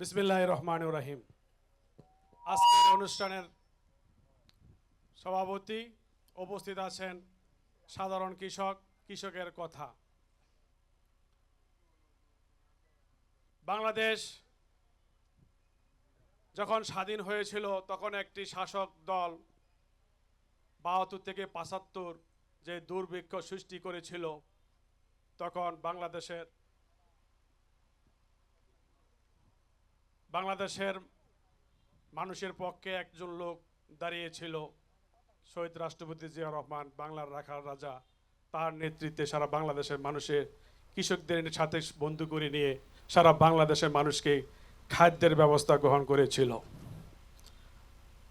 বিসমিল্লাহ রহমান রাহিম। আজকের অনুষ্ঠানের সভাপতি উপস্থিত আছেন সাধারণ কৃষক, কৃষকের কথা। বাংলাদেশ যখন স্বাধীন হয়েছিল, তখন একটি শাসক দল বাহাত্তর থেকে পাঁচাত্তর যে দুর্ভিক্ষ সৃষ্টি করেছিল, তখন বাংলাদেশের বাংলাদেশের মানুষের পক্ষে একজন লোক দাঁড়িয়েছিল, শহীদ রাষ্ট্রপতি জিয়া রহমান, বাংলার রাখার রাজা। তার নেতৃত্বে সারা বাংলাদেশের মানুষের কৃষকদের সাথে বন্ধু করে নিয়ে সারা বাংলাদেশের মানুষকে খাদ্যের ব্যবস্থা গ্রহণ করেছিল।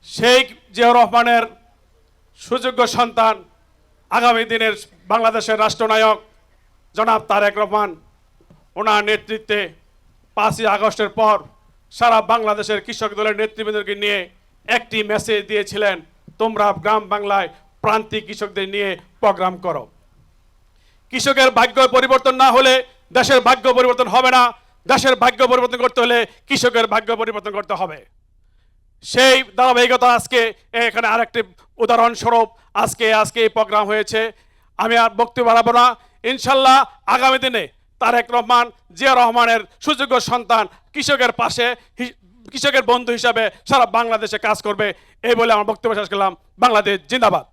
শেখ জিয়া রহমানের সুযোগ্য সন্তান আগামী দিনের বাংলাদেশের রাষ্ট্রনায়ক জনাব তারেক রহমান, ওনার নেতৃত্বে পাঁচই আগস্টের পর সারা বাংলাদেশের কৃষক দলের নেতৃবৃন্দকে নিয়ে একটি মেসেজ দিয়েছিলেন, তোমরা গ্রাম বাংলায় প্রান্তিক কৃষকদের নিয়ে প্রোগ্রাম করো। কৃষকের ভাগ্য পরিবর্তন না হলে দেশের ভাগ্য পরিবর্তন হবে না। দেশের ভাগ্য পরিবর্তন করতে হলে কৃষকের ভাগ্য পরিবর্তন করতে হবে। সেই ধারাবাহিকতা আজকে এখানে আরেকটি উদাহরণস্বরূপ আজকে আজকে এই প্রোগ্রাম হয়েছে। আমি আর বক্তব্য বাড়াবো না। ইনশাল্লাহ আগামী দিনে তারেক রহমান, জিয়া রহমানের সুযোগ্য সন্তান কৃষকের পাশে কৃষকের বন্ধু হিসাবে সারা বাংলাদেশে কাজ করবে, এই বলে আমার বক্তব্য শেষ করলাম। বাংলাদেশ জিন্দাবাদ।